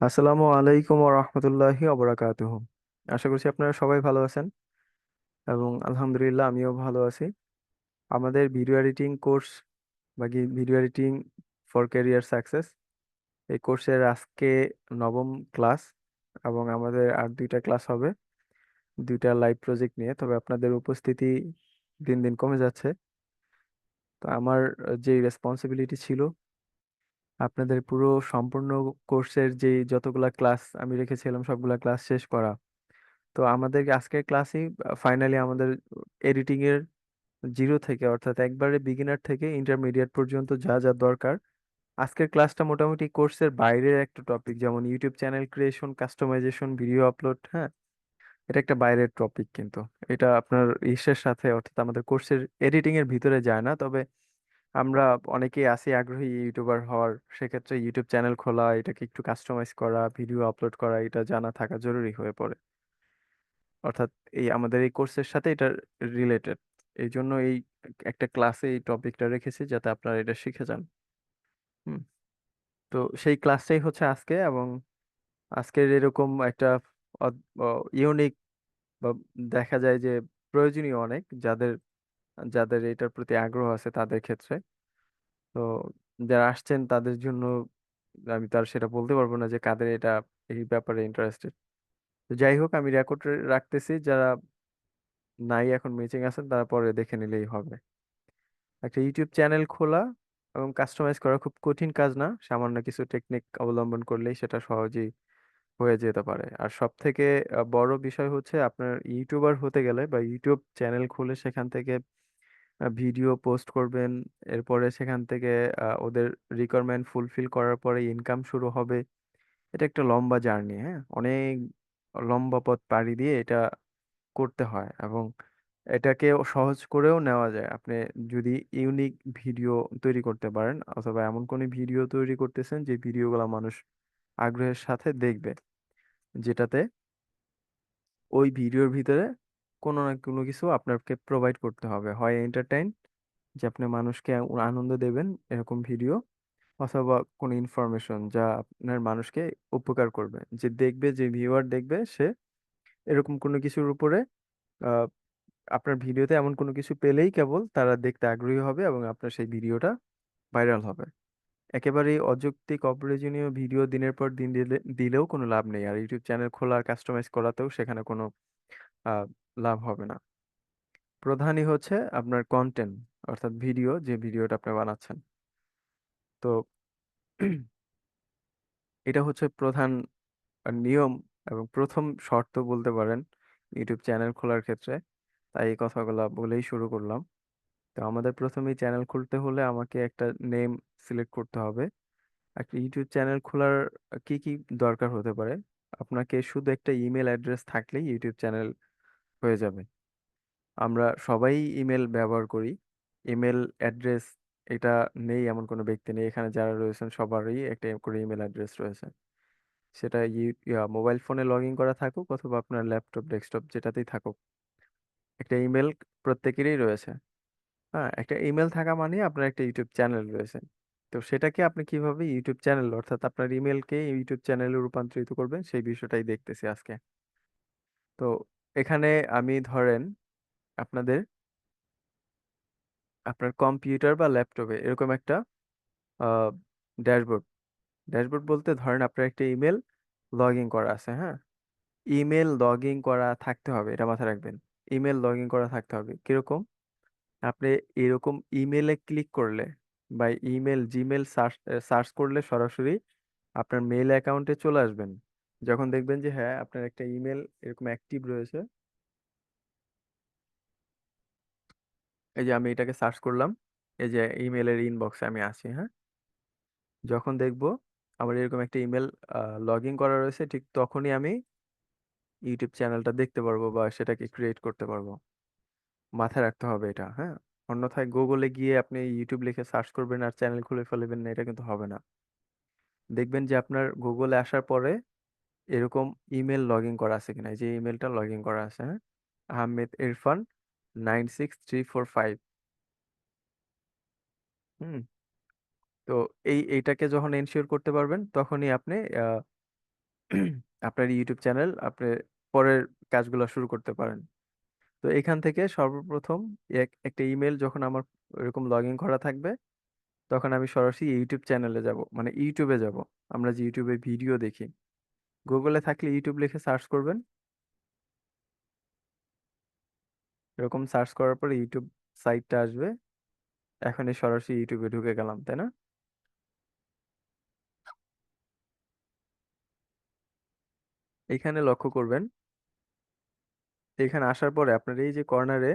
আসসালামু আলাইকুম ওয়া রাহমাতুল্লাহি ওয়া বারাকাতুহু। আশা করছি আপনারা সবাই ভালো আছেন এবং আলহামদুলিল্লাহ আমিও ভালো আছি। আমাদের ভিডিও এডিটিং কোর্স বা video editing for career success, এই কোর্সের আজকে নবম ক্লাস এবং আমাদের আর দুইটা ক্লাস হবে, দুইটা লাইভ প্রজেক্ট নিয়ে। তবে আপনাদের উপস্থিতি দিন দিন কমে যাচ্ছে। তো আমার যে রেসপন্সিবিলিটি ছিল আপনাদের পুরো সম্পূর্ণ কোর্সের যে যতগুলা ক্লাস আমি রেখেছিলাম, সবগুলা ক্লাস শেষ করা। তো আমাদের আজকের ক্লাসই ফাইনালি আমাদের এডিটিং এর জিরো থেকে, অর্থাৎ একবারে বিগিনার থেকে ইন্টারমিডিয়েট পর্যন্ত যা যা দরকার, আজকের ক্লাসটা মোটামুটি কোর্সের বাইরের একটা টপিক যেমন YouTube channel creation customization video upload হ্যাঁ? এটা একটা বাইরের টপিক কিন্তু। এটা আপনার ইসের সাথে, অর্থাৎ আমাদের কোর্সের এডিটিং এর ভিতরে যায় না, তবে আমরা অনেকেই আছি আগ্রহী ইউটিউবার হওয়ার, সেক্ষেত্রে ইউটিউব চ্যানেল খোলা, এটাকে একটু কাস্টমাইজ করা ভিডিও আপলোড করা, এটা জানা থাকা জরুরি হয়ে পড়ে। অর্থাৎ এই আমাদের এই কোর্সের সাথে এটা রিলেটেড এই জন্য এই একটা ক্লাসে এই টপিকটা রেখেছি যাতে আপনারা এটা শিখে যান। হুম। তো সেই ক্লাসটাই হচ্ছে আজকে এবং আজকের এরকম একটা ইউনিক বা দেখা যায় যে প্রয়োজনীয় অনেক, যাদের যাদের এটার প্রতি আগ্রহ আছে তাদের ক্ষেত্রে। তো যারা আসছেন তাদের জন্য আমি তার সেটা বলতে পারব না যে কাদের এটা এই ব্যাপারে ইন্টারেস্টেড তো যাই হোক, আমি রেকর্ড রাখতেছি, যারা নাই এখন মিচিং আছেন তারা পরে দেখে নিলেই হবে। একটা ইউটিউব চ্যানেল খোলা এবং কাস্টমাইজ করা খুব কঠিন কাজ না, সামান্য কিছু টেকনিক অবলম্বন করলেই সেটা সহজেই হয়ে যেতে পারে। আর সব থেকে বড় বিষয় হচ্ছে আপনার ইউটিউবার হতে গেলে বা ইউটিউব চ্যানেল খুলে সেখান থেকে ভিডিও পোস্ট করবেন। এরপরে সেখান থেকে ওদের রিকোয়ারমেন্ট ফুলফিল করার পরে ইনকাম শুরু হবে। এটা একটা লম্বা জার্নি হ্যাঁ? অনেক লম্বা পথ পাড়ি দিয়ে এটা করতে হয় এবং এটাকে সহজ করেও নেওয়া যায়। আপনি যদি ইউনিক ভিডিও তৈরি করতে পারেন অথবা এমন কোনো ভিডিও তৈরি করতেছেন যে ভিডিওগুলো মানুষ আগ্রহের সাথে দেখবে, যেটাতে ওই ভিডিওর ভিতরে কোনো না কোনো কিছু আপনাকে প্রোভাইড করতে হবে। হয় এন্টারটেইন যে আপনি মানুষকে আনন্দ দেবেন এরকম ভিডিও অথবা কোনো ইনফরমেশন যা আপনার মানুষকে উপকার করবে। যে দেখবে, যে ভিউয়ার দেখবে, সে এরকম কোনো কিছুর উপরে আপনার ভিডিওতে এমন কোনো কিছু পেলেই কেবল তারা দেখতে আগ্রহী হবে এবং আপনার সেই ভিডিওটা ভাইরাল হবে। একেবারেই অযৌক্তিক, অপ্রয়োজনীয় ভিডিও দিনের পর দিন দিলে, দিলেও কোনো লাভ নেই। আর ইউটিউব চ্যানেল খোলা কাস্টমাইজ করাতেও সেখানে কোনো লাভ হবে না। প্রধানই হচ্ছে আপনার কন্টেন্ট অর্থাৎ ভিডিও যে ভিডিওটা আপনি বানাচ্ছেন। তো এটা হচ্ছে প্রধান নিয়ম এবং প্রথম শর্ত বলতে পারেন ইউটিউব চ্যানেল খোলার ক্ষেত্রে। তাই এই কথাগুলো বলেই শুরু করলাম। তো আমাদের প্রথমেই চ্যানেল খুলতে হলে আমাকে একটা নেম সিলেক্ট করতে হবে। একটা ইউটিউব চ্যানেল খোলার কি কি দরকার হতে পারে? আপনাকে শুধু একটা ইমেল অ্যাড্রেস থাকলেই ইউটিউব চ্যানেল হয়ে যাবে। আমরা সবাই ইমেল ব্যবহার করি। ইমেল অ্যাড্রেস এটা নেই এমন কোনো ব্যক্তি নেই। এখানে যারা রয়েছেন সবারই একটা করে ইমেল অ্যাড্রেস রয়েছে। সেটা মোবাইল ফোনে লগ ইন করা থাকুক অথবা আপনার ল্যাপটপ ডেস্কটপ যেটাতেই থাকুক। একটা ইমেল প্রত্যেকেরই রয়েছে। হ্যাঁ একটা ইমেল থাকা মানে আপনার একটা ইউটিউব চ্যানেল রয়েছে। তো সেটাকে আপনি কীভাবে ইউটিউব চ্যানেল অর্থাৎ আপনার ইমেলকে ইউটিউব চ্যানেলে রূপান্তরিত করবেন সেই বিষয়টাই দেখতেছি আজকে। তো এখানে আমি ধরেন আপনাদের আপনার কম্পিউটার বা ল্যাপটপে এরকম একটা ড্যাশবোর্ড। ড্যাশবোর্ড বলতে ধরেন আপনার একটা ইমেল লগ ইন করা আছে হ্যাঁ? ইমেল লগ ইন করা থাকতে হবে, এটা মাথায় রাখবেন। ইমেল লগ ইন করা থাকতে হবে। কীরকম? আপনি এরকম ইমেলে ক্লিক করলে বা ইমেল, জিমেল সার্চ সার্চ করলে সরাসরি আপনার মেল অ্যাকাউন্টে চলে আসবেন। যখন দেখবেন যে হ্যাঁ আপনার একটা ইমেল এরকম অ্যাক্টিভ রয়েছে এই যে, আমি এটাকে সার্চ করলাম, এই যে ইমেলের ইনবক্সে আমি আছি হ্যাঁ? যখন দেখব আমার এরকম একটা ইমেল লগ ইন করা রয়েছে, ঠিক তখনই আমি ইউটিউব চ্যানেলটা দেখতে পারব বা সেটাকে ক্রিয়েট করতে পারব। মাথায় রাখতে হবে এটা হ্যাঁ? অন্যথায় গুগলে গিয়ে আপনি ইউটিউব লিখে সার্চ করবেন আর চ্যানেল খুলে ফেলবেন না, এটা কিন্তু হবে না। দেখবেন যে, আপনার গুগলে আসার পরে এরকম ইমেল লগ ইন করা আছে কিনা? এই যে ইমেলটা লগ ইন করা আছে হ্যাঁ? Ahmed Irfan nine six three four five হুম। তো এই, এইটাকে যখন এনশিওর করতে পারবেন, তখনই আপনি আপনার ইউটিউব চ্যানেল আপনি পরের কাজগুলো শুরু করতে পারেন। তো এখান থেকে সর্বপ্রথম এক, একটা ইমেল যখন আমার এরকম লগ ইন করা থাকবে, তখন আমি সরাসরি ইউটিউব চ্যানেলে যাব মানে ইউটিউবে যাব। আমরা যে ইউটিউবে ভিডিও দেখি। গুগলে থাকলে ইউটিউব লিখে সার্চ করবেন। এরকম সার্চ করার পরে ইউটিউব সাইটটা আসবে। এখন এই সরাসরি ইউটিউবে ঢুকে গেলাম, তাই না? এখানে লক্ষ্য করবেন। এখানে আসার পরে আপনার এই যে কর্নারে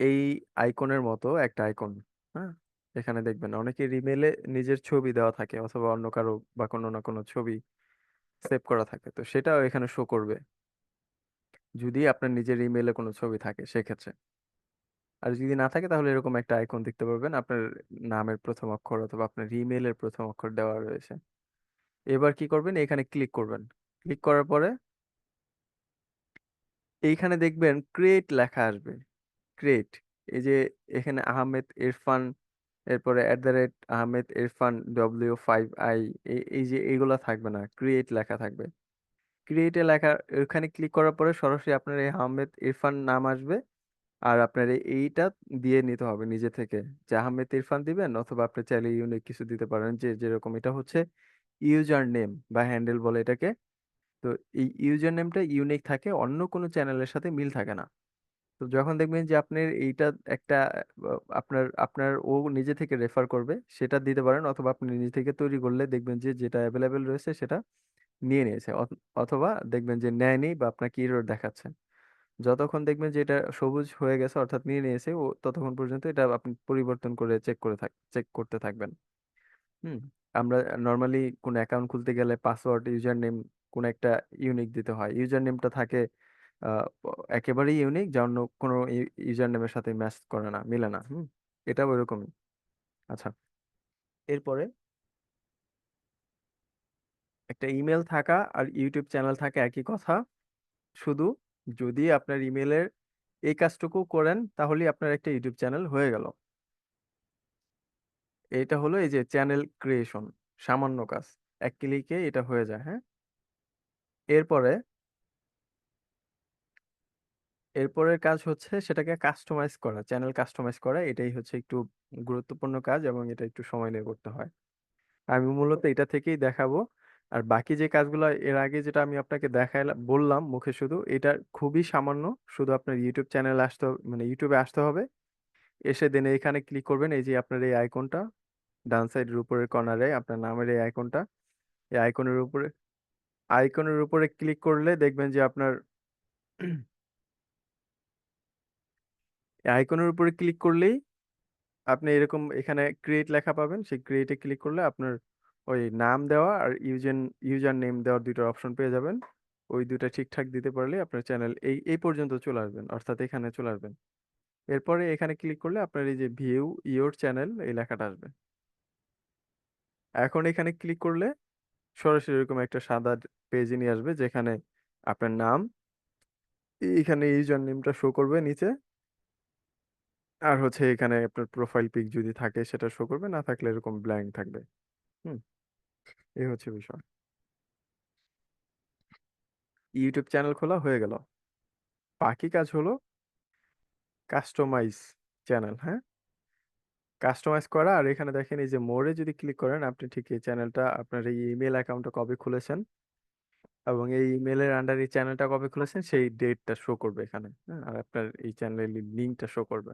এই আইকনের মতো একটা আইকন হ্যাঁ? এখানে দেখবেন অনেকের রিমেলে নিজের ছবি দেওয়া থাকে অথবা অন্য কারও বা কোনো না কোনো ছবি সেভ করা থাকে। তো সেটাও এখানে শো করবে। যদি আপনার নিজের ইমেলে কোনো ছবি থাকে সেক্ষেত্রে। আর যদি না থাকে তাহলে এরকম একটা আইকন দেখতে পারবেন, আপনার নামের প্রথম অক্ষর অথবা আপনার ইমেলের প্রথম অক্ষর দেওয়া রয়েছে। এবার কি করবেন? এখানে ক্লিক করবেন। ক্লিক করার পরে এইখানে দেখবেন ক্রিয়েট লেখা আসবে। ক্রিয়েট এই যে এখানে আহমেদ, ইরফান এরপরে at the rate Ahmed, Irfan W five I এই যে এইগুলা থাকবে না ক্রিয়েট লেখা থাকবে। ক্রিয়েটে লেখা, ওখানে ক্লিক করার পরে সরাসরি আপনার এই আহমেদ, ইরফান নাম আসবে আর আপনার এই- এইটা দিয়ে নিতে হবে নিজে থেকে। যে আহমেদ, ইরফান দিবেন অথবা আপনি চাইলে ইউনিক কিছু দিতে পারেন, যে যেরকম এটা হচ্ছে ইউজার নেম বা হ্যান্ডেল বলে এটাকে। তো এই ইউজার নেমটা ইউনিক থাকে, অন্য কোনো চ্যানেলের সাথে মিল থাকে না। তো যখন দেখবেন যে আপনার এইটা একটা আপনার আপনার ও নিজে থেকে রেফার করবে, সেটা দিতে পারেন অথবা আপনি নিজে থেকে তৈরি করলে দেখবেন যে যেটা অ্যাভেলেবেল রয়েছে সেটা নিয়ে নিয়েছে। অথ- অথবা দেখবেন যে নেয়নি বা আপনাকে এরর দেখাচ্ছে। যতক্ষণ দেখবেন যে এটা সবুজ হয়ে গেছে অর্থাৎ নিয়ে নিয়েছে, ও ততক্ষণ পর্যন্ত এটা আপনি পরিবর্তন করে চেক করে থাক চেক করতে থাকবেন। হুম, আমরা নর্মালি কোনো অ্যাকাউন্ট খুলতে গেলে পাসওয়ার্ড ইউজার নেম কোন একটা ইউনিক দিতে হয়। ইউজার নেমটা থাকে একেবারেই ইউনিক যা অন্য কোনো ইউজার নেমের সাথে ম্যাচ করে না, মিলে না, হুম? এটাও এরকমই। আচ্ছা। এরপরে? একটা ইমেল থাকা আর ইউটিউব চ্যানেল থাকা একই কথা। শুধু যদি আপনার ইমেলের এই কাজটুকু করেন, তাহলেই আপনার একটা ইউটিউব চ্যানেল হয়ে গেল। এটা হলো এই যে চ্যানেল ক্রিয়েশন সামান্য কাজ। এক ক্লিকে এটা হয়ে যায় হ্যাঁ? এরপরে এরপরের কাজ হচ্ছে সেটাকে কাস্টমাইজ করা চ্যানেল কাস্টমাইজ করা। এটাই হচ্ছে একটু গুরুত্বপূর্ণ কাজ এবং এটা একটু সময় নিয়ে করতে হয়। আমি মূলত এটা থেকেই দেখাবো। আর বাকি যে কাজগুলো এর আগে যেটা আমি আপনাকে দেখাইলাম বললাম মুখে শুধু এটা খুবই সামান্য। শুধু আপনার ইউটিউব চ্যানেলে আসতে হবে মানে ইউটিউবে আসতে হবে। এসে দেন এখানে ক্লিক করবেন এই যে আপনার এই আইকনটা ডান সাইডের উপরের কর্নারে আপনার নামের এই আইকনটা এই আইকনের উপরে আইকনের উপরে ক্লিক করলে দেখবেন যে আপনার আইকনের উপরে ক্লিক করলেই আপনি এরকম এখানে ক্রিয়েট লেখা পাবেন। সেই ক্রিয়েটে ক্লিক করলে আপনার ওই নাম দেওয়া আর ইউজার ইউজার নেম দেওয়ার দুটো অপশন পেয়ে যাবেন। ওই দুটা ঠিকঠাক দিতে পারলে আপনার চ্যানেল এই এই পর্যন্ত চলে আসবেন, অর্থাৎ এখানে চলে আসবেন। এরপরে এখানে ক্লিক করলে আপনার এই যে ভিউ ইওর চ্যানেল এই লেখাটা আসবে। এখন এখানে ক্লিক করলে সরাসরি এরকম একটা সাদা পেজে নিয়ে আসবে যেখানে আপনার নাম, এখানে ইউজার নেমটা শো করবে নিচে। আর হচ্ছে এখানে আপনার প্রোফাইল পিক যদি থাকে সেটা শো করবে, না থাকলে এরকম ব্ল্যাঙ্ক থাকবে। হুম এই হচ্ছে বিষয়। ইউটিউব চ্যানেল খোলা হয়ে গেল। বাকি কাজ হলো কাস্টমাইজ চ্যানেল হ্যাঁ? কাস্টমাইজ করা আর এখানে দেখেন এই যে মোড়ে যদি ক্লিক করেন, আপনি ঠিক এই চ্যানেলটা আপনার এই ইমেল অ্যাকাউন্টটা কবে খুলেছেন? এবং এই ইমেলের আন্ডার এই চ্যানেলটা কবে খুলেছেন? সেই ডেটটা শো করবে এখানে হ্যাঁ? আর আপনার এই চ্যানেলের লিঙ্কটা শো করবে।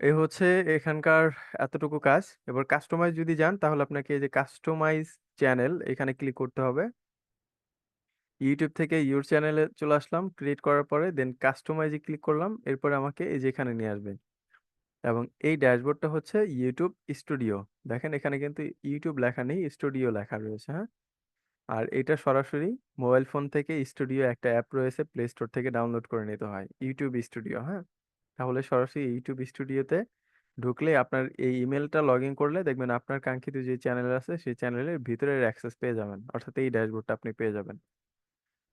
এই হচ্ছে এখানকার এতটুকু কাজ। এবার কাস্টমাইজ যদি যান, তাহলে আপনাকে এই যে কাস্টমাইজ চ্যানেল এখানে ক্লিক করতে হবে। ইউটিউব থেকে ইউর চ্যানেলে চলে আসলাম ক্রিয়েট করার পরে দেন কাস্টমাইজে ক্লিক করলাম, এরপরে আমাকে এই যে এখানে নিয়ে আসবে এবং এই ড্যাশবোর্ডটা হচ্ছে ইউটিউব স্টুডিও দেখেন এখানে কিন্তু ইউটিউব লেখা নেই স্টুডিও লেখা রয়েছে হ্যাঁ? আর এটা সরাসরি মোবাইল ফোন থেকে স্টুডিও একটা অ্যাপ রয়েছে প্লে স্টোর থেকে ডাউনলোড করে নিতে হয় ইউটিউব স্টুডিও হ্যাঁ? তাহলে সরাসরি ইউটিউব স্টুডিওতে ঢুকলে আপনার এই ইমেলটা লগ ইন করলে দেখবেন আপনার কাঙ্ক্ষিত যে চ্যানেল আছে, সেই চ্যানেলের ভিতরের অ্যাক্সেস পেয়ে যাবেন। অর্থাৎ এই ড্যাশবোর্ডটা আপনি পেয়ে যাবেন।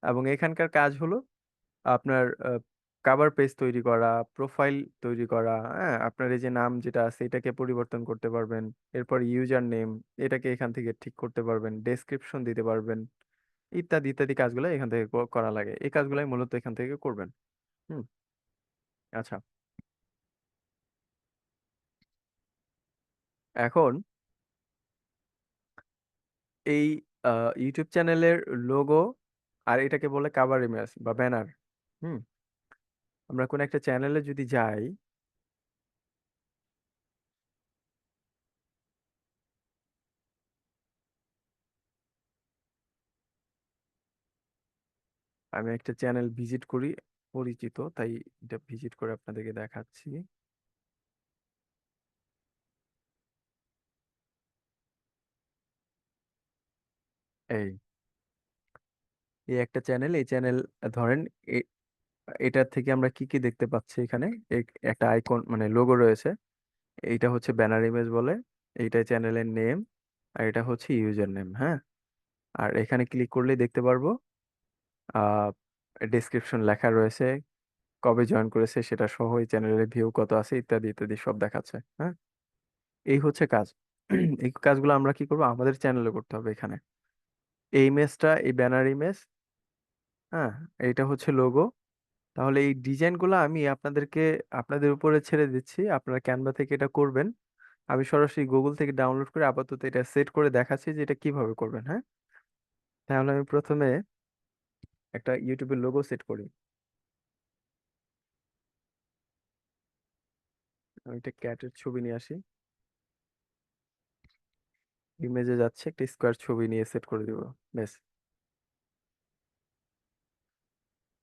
এবং এখানকার কাজ হলো আপনার কাভার পেজ তৈরি করা প্রোফাইল তৈরি করা হ্যাঁ? আপনার এই যে নাম যেটা আছে, এটাকে পরিবর্তন করতে পারবেন। এরপর ইউজার নেম এটাকে এখান থেকে ঠিক করতে পারবেন। ডেসক্রিপশন দিতে পারবেন। ইত্যাদি ইত্যাদি কাজগুলো এখান থেকে করা লাগে। এই কাজগুলাই মূলত এখান থেকে করবেন। হুম? আচ্ছা। এখন এই ইউটিউব চ্যানেলের লোগো আর এটাকে বলে কাভার ইমেজ বা ব্যানার হুম? আমরা কোন একটা চ্যানেলে যদি যাই আমি একটা চ্যানেল ভিজিট করি, পরিচিত, তাই এটা ভিজিট করে আপনাদেরকে দেখাচ্ছি। এই। এই একটা চ্যানেল এই চ্যানেল ধরেন এটার থেকে আমরা কি কি দেখতে পাচ্ছি এখানে? এক- একটা আইকন মানে লোগো রয়েছে। এইটা হচ্ছে ব্যানার ইমেজ বলে। এইটা চ্যানেলের নেম আর এটা হচ্ছে ইউজার নেম হ্যাঁ? আর এখানে ক্লিক করলেই দেখতে পারব। ডেসক্রিপশন লেখা রয়েছে। কবে জয়েন করেছে সেটা সহ এই চ্যানেলের ভিউ কত আছে, ইত্যাদি ইত্যাদি সব দেখাচ্ছে হ্যাঁ? এই হচ্ছে কাজ। এই কাজগুলো আমরা কি করব? আমাদের চ্যানেলে করতে হবে এখানে। এই ইমেজটা এই ব্যানার ইমেজ হ্যাঁ? এইটা হচ্ছে লোগো তাহলে এই ডিজাইনগুলো আমি আপনাদেরকে, আপনাদের উপরে ছেড়ে দিচ্ছি। আপনারা ক্যানভা থেকে এটা করবেন। আমি সরাসরি গুগল থেকে ডাউনলোড করে আপাতত এটা সেট করে দেখাচ্ছি যে এটা কীভাবে করবেন হ্যাঁ? তাহলে আমি প্রথমে একটা ইউটিউবের লোগো সেট করি। আমি একটা ক্যাটের ছবি নিয়ে আসি। ইমেজে যাচ্ছে, একটা স্কোয়ার ছবি নিয়ে সেট করে দিব, ব্যাস।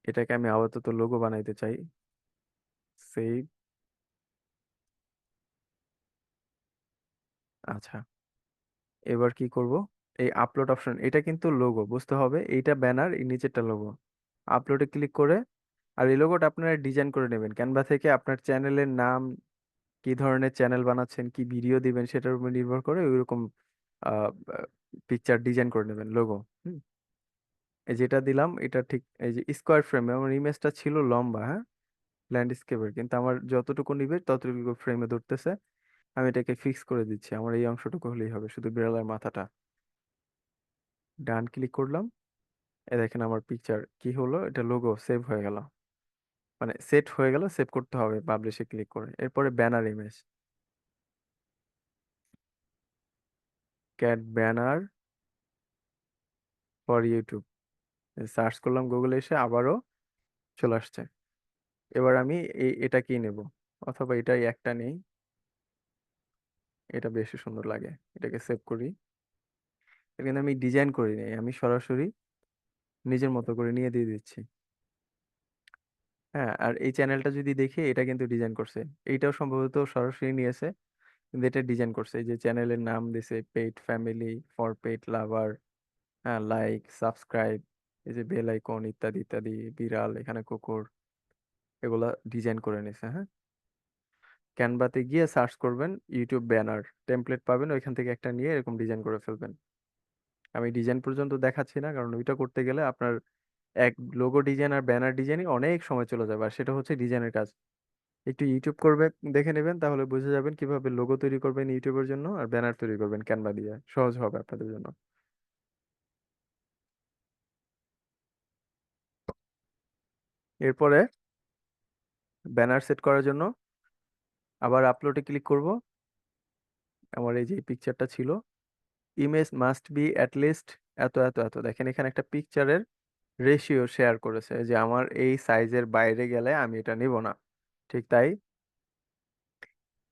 এটাকে আমি আপাতত লোগো বানাইতে চাই। সেভ আচ্ছা। এবার কি করব? এই আপলোড অপশন এটা কিন্তু লোগো বুঝতে হবে? এইটা ব্যানার এই নিচেরটা লোগো আপলোডে ক্লিক করে, আর এই লোগোটা আপনারা ডিজাইন করে নেবেন। ক্যানভা থেকে আপনার চ্যানেলের নাম, কি ধরনের চ্যানেল বানাচ্ছেন, কি ভিডিও দিবেন, সেটার উপর নির্ভর করে ওইরকম পিকচার ডিজাইন করে নেবেন লোগো হুম? এই যেটা দিলাম, এটা ঠিক এই যে স্কোয়ার ফ্রেমে আমার ইমেজটা ছিল লম্বা হ্যাঁ? ল্যান্ডস্কেপের কিন্তু আমার যতটুকু নিবে, ততটুকু ফ্রেমে ধরতেছে। আমি এটাকে ফিক্স করে দিচ্ছি, আমার এই অংশটুকু হলেই হবে, শুধু বিড়ালের মাথাটা। ডান ক্লিক করলাম, এ দেখেন আমার পিকচার কি হলো, এটা লোগো সেভ হয়ে গেল। মানে সেট হয়ে গেল সেভ করতে হবে পাবলিশে ক্লিক করে। এরপরে banner image cat banner for YouTube search করলাম গুগলে এসে আবারও চলে আসছে। এবার আমি এটা কি নেব? অথবা এটাই একটা নেই। এটা বেশি সুন্দর লাগে, এটাকে সেভ করি। কিন্তু আমি ডিজাইন করি নাই, আমি সরাসরি নিজের মতো করে নিয়ে দিয়ে দিচ্ছি। হ্যাঁ আর এই চ্যানেলটা যদি দেখি, এটা কিন্তু ডিজাইন করছে। এইটাও সম্ভবত সরাসরি নিয়েছে। কিন্তু এটা ডিজাইন করছে। এই যে চ্যানেলের নাম দিছে paid family, for paid lover হ্যাঁ লাইক, সাবস্ক্রাইব, এই যে বেল আইকন ইত্যাদি ইত্যাদি, বিড়াল, এখানে কুকুর, এগুলা ডিজাইন করে নিছে হ্যাঁ? ক্যানভাতে গিয়ে সার্চ করবেন ইউটিউব ব্যানার, টেমপ্লেট পাবেন, ওইখান থেকে একটা নিয়ে এরকম ডিজাইন করে ফেলবেন। আমি ডিজাইন পর্যন্ত দেখাচ্ছি না, কারণ ওইটা করতে গেলে আপনার এক লোগো ডিজাইন আর ব্যানার ডিজাইনই অনেক সময় চলে যাবে, আর সেটা হচ্ছে ডিজাইনের কাজ। একটু ইউটিউব করবে দেখে নেবেন, তাহলে বুঝে যাবেন কীভাবে লোগো তৈরি করবেন ইউটিউবের জন্য আর ব্যানার তৈরি করবেন ক্যানভা দিয়ে। সহজ হবে আপনাদের জন্য। এরপরে ব্যানার সেট করার জন্য আবার আপলোডে ক্লিক করব। আমার এই যে পিকচারটা ছিল image must be at least এত এত এত। দেখেন এখানে একটা পিকচারের রেশিও শেয়ার করেছে যে আমার এই সাইজের বাইরে গেলে আমি এটা নিব না। ঠিক তাই?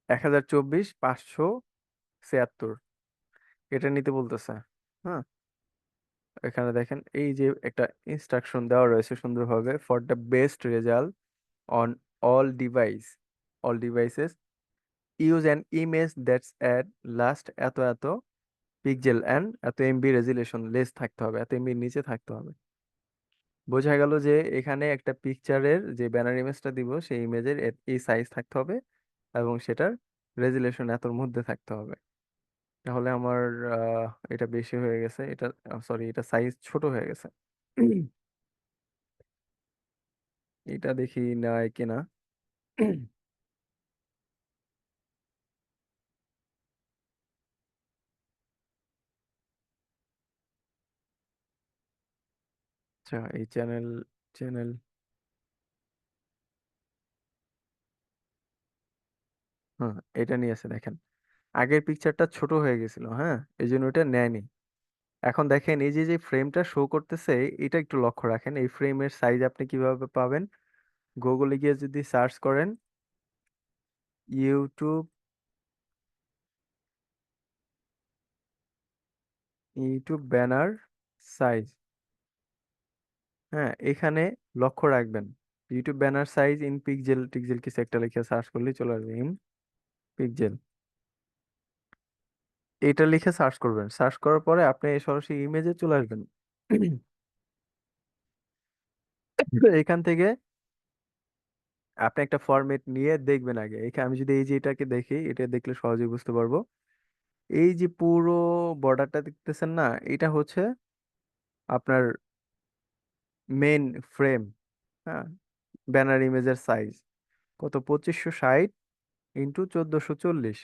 এক হাজার চব্বিশ পাঁচশো ছিয়াত্তর। এটা নিতে বলতেছে হ্যাঁ? এখানে দেখেন, এই যে একটা ইনস্ট্রাকশন দেওয়া রয়েছে সুন্দরভাবে for the best result on all device all devices use an image that's at last এত এত পিক্সেল অ্যান্ড এত এমবি রেজুলেশন লেস থাকতে হবে, এত এমবির নিচে থাকতে হবে। বোঝা গেল যে, এখানে একটা পিকচারের যে ব্যানার ইমেজটা দিব, সেই ইমেজের এই সাইজ থাকতে হবে এবং সেটার রেজুলেশন এতর মধ্যে থাকতে হবে। তাহলে আমার এটা বেশি হয়ে গেছে। এটা সরি এটা সাইজ ছোট হয়ে গেছে। এটা দেখি নাই কিনা। আচ্ছা এই চ্যানেল চ্যানেল হ্যাঁ এটা নিয়ে আছে দেখেন। আগের পিকচারটা ছোট হয়ে গেছিল হ্যাঁ? এই জন্য এটা নেয়নি। এখন দেখেন এই যে যে ফ্রেমটা শো করতেছে, এটা একটু লক্ষ্য রাখেন। এই ফ্রেমের সাইজ আপনি কীভাবে পাবেন? গুগলে গিয়ে যদি সার্চ করেন ইউটিউব ইউটিউব ব্যানার সাইজ হ্যাঁ এখানে লক্ষ্য রাখবেন। YouTube banner size in pixel টিক্সেল কিছু একটা লিখে সার্চ করলেই চলে আসবে। ইন পিক্সেল এটা লিখে সার্চ করবেন। সার্চ করার পরে আপনি সরাসরি ইমেজে চলে আসবেন। এখান থেকে আপনি একটা ফরম্যাট নিয়ে দেখবেন আগে। এখানে আমি যদি এই যে এটাকে দেখি, এটা দেখলে সহজেই বুঝতে পারব। এই যে পুরো বর্ডারটা দেখতেছেন না, এটা হচ্ছে আপনার মেন ফ্রেম হ্যাঁ? ব্যানার ইমেজের সাইজ কত? পঁচিশশো ষাট ইন্টু চোদ্দশো চল্লিশ।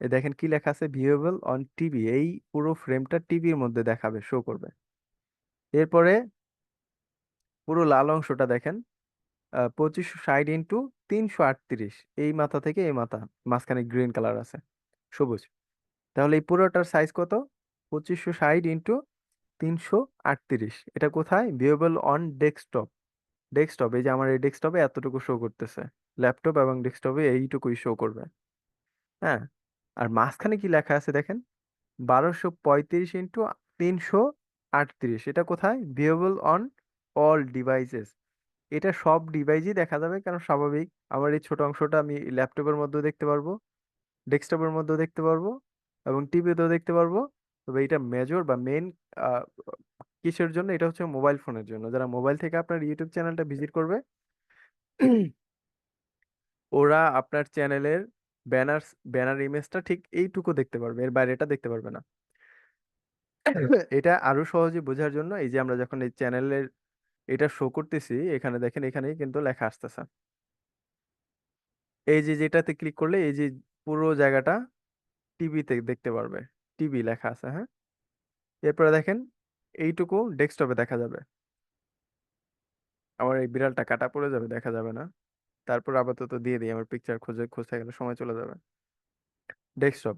এ দেখেন কি লেখা আছে? ভিউয়েবল অন টিভি এই পুরো ফ্রেমটা টিভির মধ্যে দেখাবে শো করবে। এরপরে পুরো লাল অংশটা দেখেন। পঁচিশশো ষাট ইন্টু তিনশো আটত্রিশ। এই মাথা থেকে এই মাথা, মাঝখানে গ্রিন কালার আছে। সবুজ। তাহলে এই পুরোটার সাইজ কত? পঁচিশশো ষাট ইন্টু তিনশো আটত্রিশ। এটা কোথায়? ভিউয়েবল অন ডেস্কটপ ডেস্কটপ এই যে আমার এই ডেস্কটপে এতটুকু শো করতেছে। ল্যাপটপ এবং ডেস্কটপে এইটুকুই শো করবে। হ্যাঁ? আর মাঝখানে কি লেখা আছে দেখেন? বারোশো পঁয়ত্রিশ ইন্টু তিনশো আটত্রিশ। এটা কোথায়? ভিউয়েবল অন অল ডিভাইসেস এটা সব ডিভাইসই দেখা যাবে, কারণ স্বাভাবিক। আমার এই ছোট অংশটা আমি ল্যাপটপের মধ্যেও দেখতে পারব ডেস্কটপের মধ্যেও দেখতে পারব এবং টিভিতেও দেখতে পারব। তবে এটা মেজর বা মেন কিসের জন্য? এটা হচ্ছে মোবাইল ফোনের জন্য। যারা মোবাইল থেকে আপনার ইউটিউব চ্যানেলটা ভিজিট করবে, ওরা আপনার চ্যানেলের ব্যানার ব্যানার ইমেজটা ঠিক এইটুকু দেখতে পারবে। এর বাইরেটা দেখতে পারবে না। এটা আরও সহজে বোঝার জন্য এই যে আমরা যখন এই চ্যানেলের এটা শো করতেছি, এখানে দেখেন, এখানেই কিন্তু লেখা আসতেছে। এই যে যেটাতে ক্লিক করলে এই যে পুরো জায়গাটা টিভিতে দেখতে পারবে। টিভি লেখা আছে হ্যাঁ? এরপরে দেখেন, এইটুকু ডেস্কটপে দেখা যাবে। আমার এই বিড়ালটা কাটা পড়ে যাবে, দেখা যাবে না। তারপর আপাতত দিয়ে দিই, আমার পিকচার খুঁজে, খুঁজতে গেলে সময় চলে যাবে। ডেস্কটপ,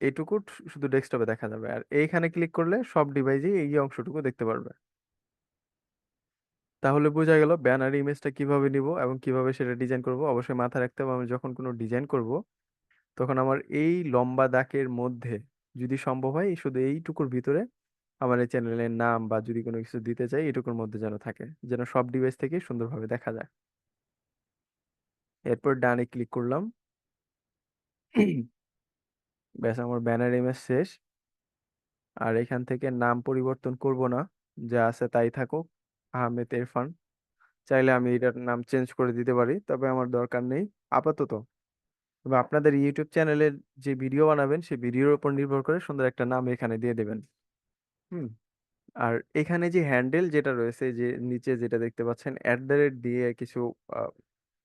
এইটুকু শুধু ডেস্কটপে দেখা যাবে। আর এইখানে ক্লিক করলে সব ডিভাইসেই এই অংশটুকু দেখতে পারবে। তাহলে বোঝা গেল ব্যানার ইমেজটা কীভাবে নিব এবং কীভাবে সেটা ডিজাইন করব। অবশ্যই মাথায় রাখতে হবে, আমি যখন কোনো ডিজাইন করব, তখন আমার এই লম্বা দাগের মধ্যে যদি সম্ভব হয়, শুধু এইটুকুর ভিতরে আমার এই চ্যানেলের নাম বা যদি কোনো কিছু দিতে চাই, এটুকুর মধ্যে যেন থাকে, যেন সব ডিভাইস থেকে সুন্দরভাবে দেখা যায়। এরপর ডানে ক্লিক করলাম। ব্যাস, আমার ব্যানার ইমেজ শেষ। আর এখান থেকে নাম পরিবর্তন করব না, যা আছে তাই থাকুক। আহমেদ ইরফান চাইলে আমি এটার নাম চেঞ্জ করে দিতে পারি, তবে আমার দরকার নেই। আপাতত তবে আপনাদের ইউটিউব চ্যানেলের যে ভিডিও বানাবেন, সেই ভিডিওর উপর নির্ভর করে সুন্দর একটা নাম এখানে দিয়ে দেবেন। হুম? আর এখানে যে হ্যান্ডেল যেটা রয়েছে, যে নিচে যেটা দেখতে পাচ্ছেন অ্যাট দ্য রেট দিয়ে কিছু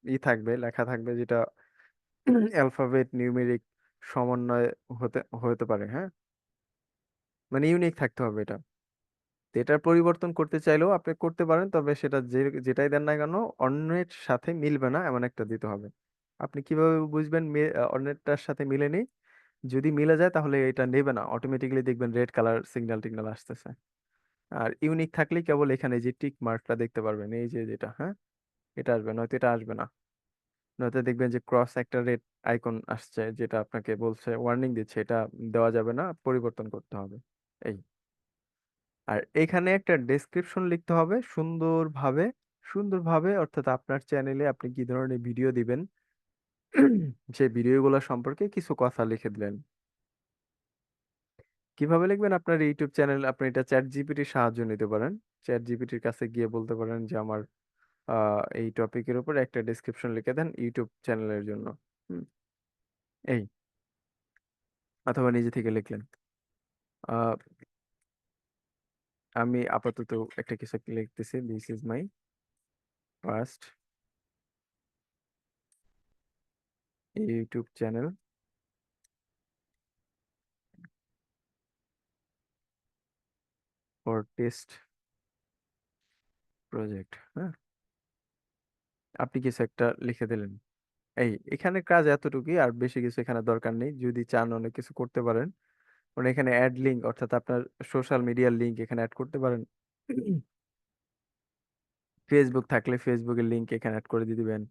ই থাকবে, লেখা থাকবে, যেটা অ্যালফাবেট নিউমেরিক সমন্বয় হতে হতে পারে হ্যাঁ? মানে ইউনিক থাকতে হবে এটা। এটার পরিবর্তন করতে চাইলেও আপনি করতে পারেন, তবে সেটা যে, যেটাই দেন না কেন, অন্যের সাথে মিলবে না, এমন একটা দিতে হবে। আপনি কীভাবে বুঝবেন অন্যেরটার সাথে মিলেনি যদি মিলে যায় তাহলে এটা নেবে না। অটোমেটিক্যালি দেখবেন রেড কালার সিগন্যাল টিগন্যাল আসতেছে। আর ইউনিক থাকলে কেবল এখানে যে টিক মার্কটা দেখতে পারবেন, এই যে যেটা হ্যাঁ? এটা আসবে, নয়তো এটা আসবে না। নয়তো দেখবেন যে ক্রস একটা রেড আইকন আসছে, যেটা আপনাকে বলছে ওয়ার্নিং দিচ্ছে, এটা দেওয়া যাবে না, পরিবর্তন করতে হবে। এই। আর এখানে একটা ডেসক্রিপশন লিখতে হবে, সুন্দরভাবে সুন্দরভাবে, অর্থাৎ আপনার চ্যানেলে আপনি কি ধরনের ভিডিও দিবেন সেই ভিডিওগুলো সম্পর্কে কিছু কথা লিখে দিলেন। কীভাবে লিখবেন? আপনার ইউটিউব চ্যানেল আপনি এটা চ্যাট জিপিটির সাহায্য নিতে পারেন। চ্যাট জিপিটির কাছে গিয়ে বলতে পারেন যে আমার এই টপিকের উপর একটা ডেসক্রিপশন লিখে দেন ইউটিউব চ্যানেলের জন্য। হুম, এই। অথবা নিজে থেকে লিখলেন। আমি আপাতত একটা কিছু লিখতেছি। This is my first YouTube channel. For test project হ্যাঁ? আপনি কিছু একটা লিখে দিলেন। এই এখানে কাজ এতটুকুই, আর বেশি কিছু এখানে দরকার নেই। যদি চান অনেক কিছু করতে পারেন। মানে এখানে অ্যাড লিঙ্ক অর্থাৎ আপনার সোশ্যাল মিডিয়ার লিঙ্ক এখানে অ্যাড করতে পারেন। ফেসবুক থাকলে ফেসবুকের লিঙ্ক এখানে অ্যাড করে দিয়ে দিবেন।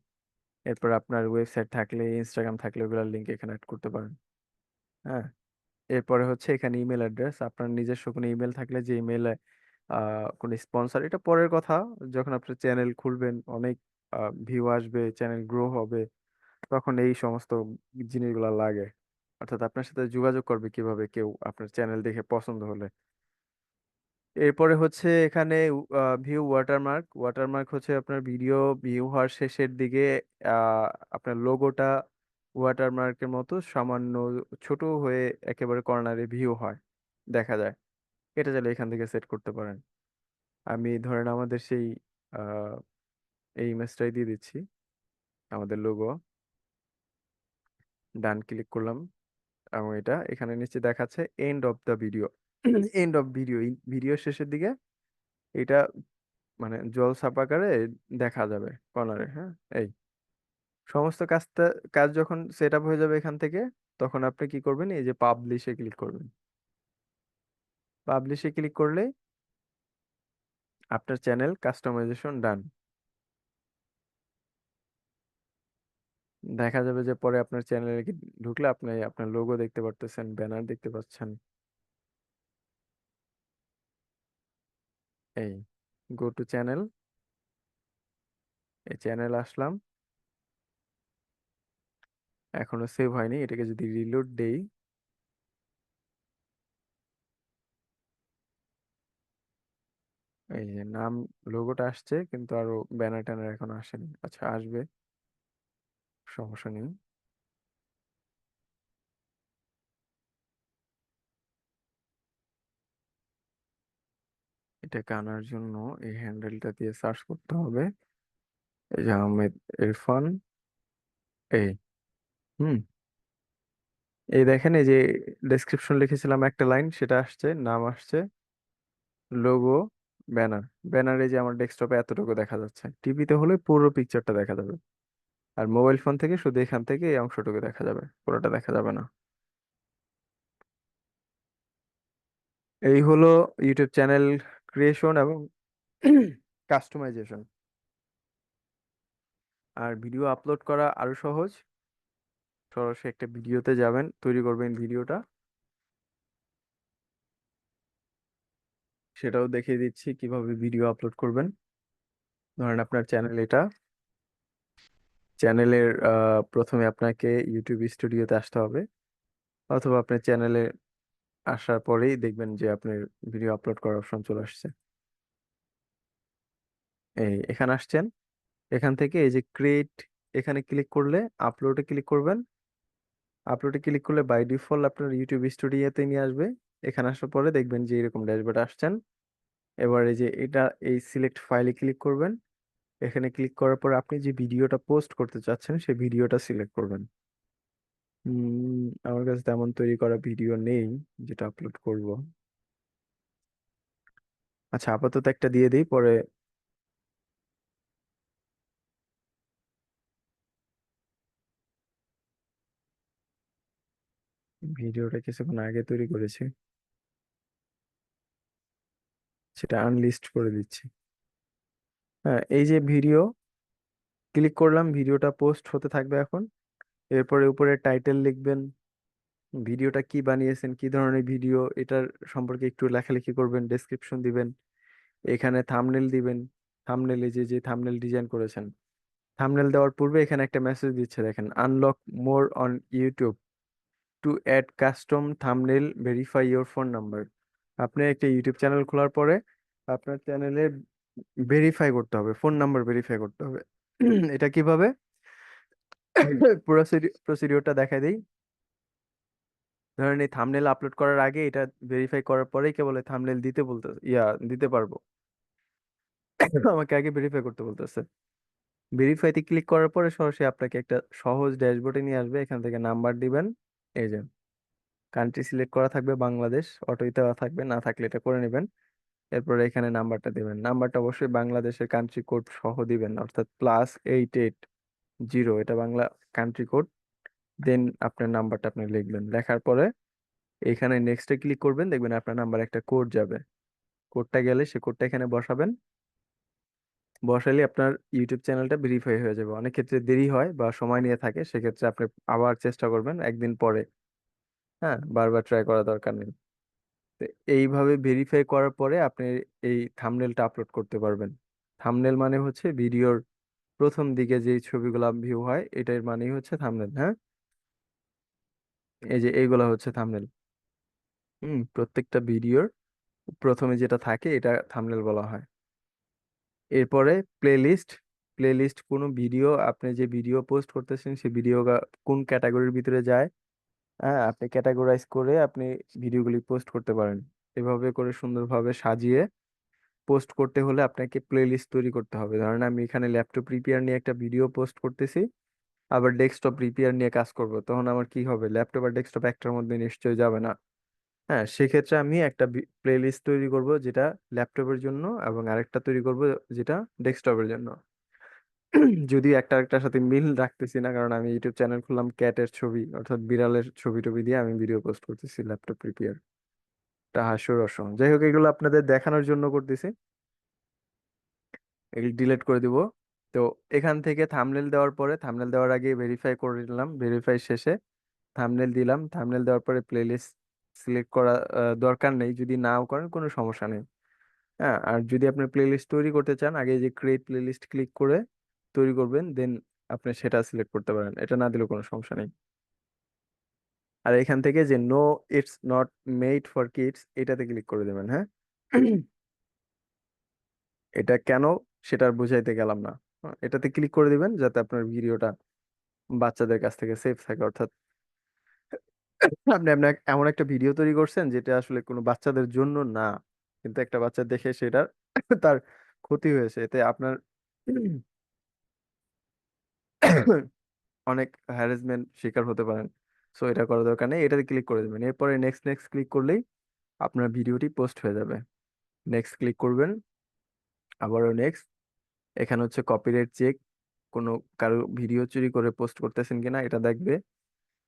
এরপর আপনার ওয়েবসাইট থাকলে ইনস্টাগ্রাম থাকলে ওগুলোর লিঙ্ক এখানে অ্যাড করতে পারেন। হ্যাঁ? এরপরে হচ্ছে এখানে ইমেল অ্যাড্রেস আপনার নিজস্ব কোনো ইমেল থাকলে যে ইমেলে কোনো স্পন্সর এটা পরের কথা, যখন আপনার চ্যানেল খুলবেন, অনেক ভিউ আসবে চ্যানেল গ্রো হবে, তখন এই সমস্ত জিনিসগুলো লাগে। অর্থাৎ আপনার সাথে যোগাযোগ করবে কীভাবে কেউ আপনার চ্যানেল দেখে পছন্দ হলে। এরপরে হচ্ছে এখানে ভিউ ওয়াটারমার্ক ওয়াটারমার্ক হচ্ছে আপনার ভিডিও ভিউ হওয়ার শেষের দিকে আপনার লোগোটা ওয়াটারমার্কের মতো সামান্য ছোট হয়ে একেবারে কর্নারে ভিউ হয়, দেখা যায়। এটা চাইলে এখান থেকে সেট করতে পারেন। আমি ধরেন আমাদের সেই এই ইমেজটাই দিয়ে দিচ্ছি, আমাদের লোগো ডান ক্লিক করলাম, এবং এটা এখানে নিচে দেখাচ্ছে end of the video end of video video শেষের দিকে এটা মানে জল ছাপাকারে দেখা যাবে কর্নারে হ্যাঁ? এই সমস্ত কাজটা, কাজ যখন সেট আপ হয়ে যাবে এখান থেকে, তখন আপনি কি করবেন? এই যে পাবলিশে ক্লিক করবেন। পাবলিশে ক্লিক করলে আপনার চ্যানেল কাস্টমাইজেশন ডান দেখা যাবে যে পরে আপনার চ্যানেলে ঢুকলে আপনি আপনার লোগো দেখতে পারতেছেন ব্যানার দেখতে পাচ্ছেন। এই গো টু চ্যানেল এই চ্যানেল আসলাম। এখনও সেভ হয়নি, এটাকে যদি রিলোড দেই। এই যে নাম লোগোটা আসছে, কিন্তু আরও ব্যানার ট্যানার এখনও আসেনি। আচ্ছা আসবে। সমস্যা নেই। এটাকে আনার জন্য এই হ্যান্ডেলটা দিয়ে সার্চ করতে হবে। এই যে আহমেদ ইরফান। এই, হুম। এই দেখেন এই যে ডেসক্রিপশন লিখেছিলাম একটা লাইন, সেটা আসছে, নাম আসছে লোগো ব্যানার ব্যানারে যে আমার ডেস্কটপে এতটুকু দেখা যাচ্ছে। টিভিতে হলে পুরো পিকচারটা দেখা যাবে। আর মোবাইল ফোন থেকে শুধু এখান থেকে এই অংশটুকু দেখা যাবে, পুরোটা দেখা যাবে না। এই হলো ইউটিউব চ্যানেল ক্রিয়েশন এবং কাস্টমাইজেশন আর ভিডিও আপলোড করা আরও সহজ। সরাসরি একটা ভিডিওতে যাবেন, তৈরি করবেন ভিডিওটা। সেটাও দেখিয়ে দিচ্ছি কীভাবে ভিডিও আপলোড করবেন। ধরেন আপনার চ্যানেল এটা। চ্যানেলের প্রথমে আপনাকে ইউটিউব স্টুডিওতে আসতে হবে। অথবা আপনার চ্যানেলে আসার পরেই দেখবেন যে আপনার ভিডিও আপলোড করার অপশন চলে আসছে। এই এখানে আসছেন। এখান থেকে এই যে ক্রিয়েট এখানে ক্লিক করলে আপলোডে ক্লিক করবেন। আপলোডে ক্লিক করলে বাই ডিফল্ট আপনার ইউটিউব স্টুডিওতে নিয়ে আসবে। এখানে আসার পরে দেখবেন যে এরকম ড্যাশবোর্ড আসছেন। এবার এই যে এটা, এই সিলেক্ট ফাইলে ক্লিক করবেন। এখানে ক্লিক করার পর আপনি যে ভিডিওটা পোস্ট করতে চাচ্ছেন, সেই ভিডিওটা সিলেক্ট করবেন। উম, আমার কাছে তেমন তৈরি করা ভিডিও নেই যেটা আপলোড করব। আচ্ছা আপাতত একটা দিয়ে দিই পরে ভিডিওটা কিছুক্ষণ আগে তৈরি করেছি। সেটা আনলিস্ট করে দিচ্ছি। হ্যাঁ এই যে ভিডিও ক্লিক করলাম ভিডিওটা পোস্ট হতে থাকবে এখন। এরপরে উপরে টাইটেল লিখবেন, ভিডিওটা কি বানিয়েছেন, কি ধরনের ভিডিও, এটার সম্পর্কে একটু লেখালেখি করবেন ডেসক্রিপশন দিবেন, এখানে থামনেল দিবেন থামনেলে যে যে থামনেল ডিজাইন করেছেন। থামনেল দেওয়ার পূর্বে এখানে একটা মেসেজ দিচ্ছে, দেখেন unlock more on YouTube to add custom thumbnail verify your phone number আপনি একটা ইউটিউব চ্যানেল খোলার পরে আপনার চ্যানেলে ভেরিফাই করতে হবে ফোন নাম্বার ভেরিফাই করতে হবে। এটা কীভাবে? প্রসিডিওরটা দেখাই দিই। ধরেন এই থাম্বনেল আপলোড করার আগে এটা ভেরিফাই করার পরেই কেবল থাম্বনেল দিতে বলতে, ইয়া, দিতে পারব। আমাকে আগে ভেরিফাই করতে বলতেছে। ভেরিফাইতে ক্লিক করার পরে সরাসরি আপনাকে একটা সহজ ড্যাশবোর্ডে নিয়ে আসবে। এখান থেকে নাম্বার দিবেন। এই যে কান্ট্রি সিলেক্ট করা থাকবে বাংলাদেশ অটোই দেওয়া থাকবে, না থাকলে এটা করে নেবেন। এরপরে এখানে নাম্বারটা দিবেন। নাম্বারটা অবশ্যই বাংলাদেশের কান্ট্রি কোড সহ দিবেন, অর্থাৎ প্লাস এইট এইট জিরো, এটা বাংলা কান্ট্রি কোড দেন আপনার নাম্বারটা আপনি লিখবেন। লেখার পরে এখানে নেক্সটে ক্লিক করবেন, দেখবেন আপনার নাম্বার একটা কোড যাবে। কোডটা গেলে সে কোডটা এখানে বসাবেন। বসালে আপনার ইউটিউব চ্যানেলটা ভেরিফাই হয়ে যাবে। অনেক ক্ষেত্রে দেরি হয় বা সময় নিয়ে থাকে, সেক্ষেত্রে আপনি আবার চেষ্টা করবেন একদিন পরে। হ্যাঁ বারবার ট্রাই করা দরকার নেই। তো এইভাবে ভেরিফাই করার পরে আপনি এই থামনেলটা আপলোড করতে পারবেন। থামনেল মানে হচ্ছে ভিডিওর প্রথম দিকে যে ছবিগুলো ভিউ হয়, এটার মানেই হচ্ছে থাম্বনেল হ্যাঁ? এই যে এইগুলা হচ্ছে থাম্বনেল হুম, প্রত্যেকটা ভিডিওর প্রথমে যেটা থাকে, এটা থাম্বনেল বলা হয়। এরপরে প্লেলিস্ট প্লেলিস্ট কোনো ভিডিও আপনি যে ভিডিও পোস্ট করতেছেন সেই ভিডিও কোন ক্যাটাগরির ভিতরে যায় হ্যাঁ? আপনি ক্যাটাগরাইজ করে আপনি ভিডিওগুলি পোস্ট করতে পারেন। এভাবে করে সুন্দরভাবে সাজিয়ে পোস্ট করতে হলে আপনাকে প্লেলিস্ট তৈরি করতে হবে। ধরেন আমি এখানে ল্যাপটপ প্রিপেয়ার নিয়ে একটা ভিডিও পোস্ট করতেছি, আবার ডেস্কটপ প্রিপেয়ার নিয়ে কাজ করব। তখন আমার কি হবে? ল্যাপটপ আর ডেস্কটপ একটার মধ্যে নিশ্চয়ই যাবে না। হ্যাঁ সেক্ষেত্রে আমি একটা প্লেলিস্ট তৈরি করব যেটা ল্যাপটপের জন্য এবং আরেকটা তৈরি করব যেটা ডেস্কটপের জন্য। যদি একটা আরেকটার সাথে মিল রাখতেছি না, কারণ আমি ইউটিউব চ্যানেল খুললাম ক্যাটের ছবি, অর্থাৎ বিড়ালের ছবি টবি দিয়ে আমি ভিডিও পোস্ট করতেছি ল্যাপটপ প্রিপেয়ার টা হাস্যরস যাই হোক, এগুলো আপনাদের দেখানোর জন্য করতেছি। এগুলো ডিলিট করে দিব। তো এখান থেকে থাম্বনেল দেওয়ার পরে থামনেল দেওয়ার আগে ভেরিফাই করে নিলাম। ভেরিফাই শেষে থামনেল দিলাম। থামনেল দেওয়ার পরে প্লেলিস্ট সিলেক্ট করা দরকার নেই। যদি নাও করেন, কোনো সমস্যা নেই। হ্যাঁ আর যদি আপনি প্লেলিস্ট তৈরি করতে চান, আগে যে ক্রিয়েট প্লেলিস্ট ক্লিক করে তৈরি করবেন দেন আপনি সেটা সিলেক্ট করতে পারেন। এটা না দিলেও কোনো সমস্যা নেই। আর এখান থেকে যে no it's not made for kids এটাতে ক্লিক করে দেবেন হ্যাঁ? এটা কেন সেটা বুঝাইতে গেলাম না। এটাতে ক্লিক করে দিবেন যাতে আপনার ভিডিওটা বাচ্চাদের কাছ থেকে সেফ থাকে। অর্থাৎ আপনি আপনার এমন একটা ভিডিও তৈরি করছেন যেটা আসলে কোনো বাচ্চাদের জন্য না, কিন্তু একটা বাচ্চা দেখে সেটার তার ক্ষতি হয়েছে। এতে আপনার অনেক হ্যারাসমেন্ট শিকার হতে পারেন। সো এটা করার দরকার নেই। এটাতে ক্লিক করে দেবেন। এরপরে নেক্সট নেক্সট ক্লিক করলেই আপনার ভিডিওটি পোস্ট হয়ে যাবে। নেক্সট ক্লিক করবেন। আবারও নেক্সট এখানে হচ্ছে কপিরাইট চেক কোনো কারও ভিডিও চুরি করে পোস্ট করতেছেন কিনা এটা দেখবে।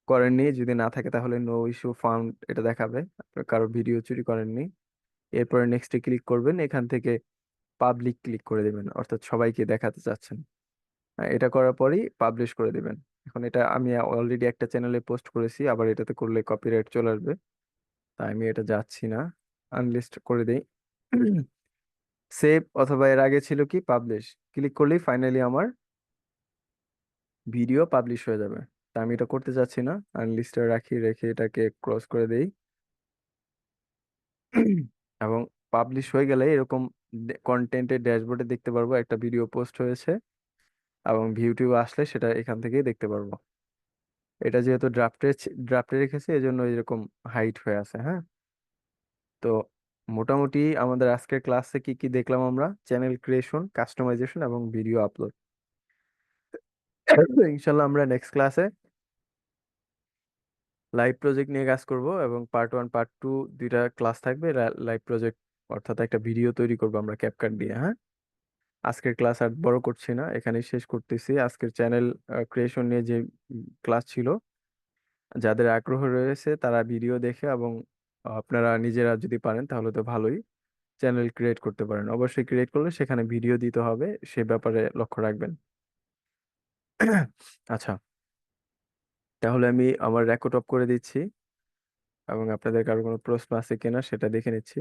করেননি যদি না থাকে তাহলে নো ইস্যু ফাউন্ড এটা দেখাবে। কারও ভিডিও চুরি করেননি। এরপরে নেক্সটে ক্লিক করবেন। এখান থেকে পাবলিক ক্লিক করে দেবেন। অর্থাৎ সবাইকে দেখাতে চাচ্ছেন। হ্যাঁ, এটা করার পরেই পাবলিশ করে দেবেন। এখন এটা আমি অলরেডি একটা চ্যানেলে পোস্ট করেছি, আবার এটাতে করলে কপিরাইট চলে আসবে। তাই আমি এটা যাচ্ছি না আনলিস্ট করে দেই। সেভ অথবা এর আগে ছিল কি? পাবলিশ ক্লিক করলেই ফাইনালি আমার ভিডিও পাবলিশ হয়ে যাবে। তা আমি এটা করতে চাচ্ছি না। আনলিস্টে রাখি, রেখে এটাকে ক্রস করে দেই। এবং পাবলিশ হয়ে গেলে এরকম কন্টেন্টের ড্যাশবোর্ডে দেখতে পারব, একটা ভিডিও পোস্ট হয়েছে। এবং ভিউটিউ আসলে সেটা এখান থেকেই দেখতে পারব। এটা যেহেতু ড্রাফটে ড্রাফটে রেখেছি, এজন্য এরকম হাইট হয়ে আছে হ্যাঁ? তো মোটামুটি আমাদের আজকের ক্লাসে কি কি দেখলাম আমরা? চ্যানেল ক্রিয়েশন, কাস্টমাইজেশন এবং ভিডিও আপলোড। ইনশাল্লাহ আমরা নেক্সট ক্লাসে লাইভ প্রজেক্ট নিয়ে কাজ করব এবং পার্ট ওয়ান, পার্ট টু দুইটা ক্লাস থাকবে। লাইভ প্রজেক্ট অর্থাৎ একটা ভিডিও তৈরি করব আমরা ক্যাপকাট দিয়ে হ্যাঁ? আজকের ক্লাস আর বড় করছি না এখানে শেষ করতেছি। আজকের চ্যানেল ক্রিয়েশন নিয়ে যে ক্লাস ছিল, যাদের আগ্রহ রয়েছে তারা ভিডিও দেখে এবং আপনারা নিজেরা যদি পারেন তাহলে তো ভালোই, চ্যানেল ক্রিয়েট করতে পারেন। অবশ্যই ক্রিয়েট করলে সেখানে ভিডিও দিতে হবে, সে ব্যাপারে লক্ষ্য রাখবেন। আচ্ছা। তাহলে আমি আমার রেকর্ড অফ করে দিচ্ছি এবং আপনাদের কারও কোনো প্রশ্ন আছে কিনা সেটা দেখে নিচ্ছি।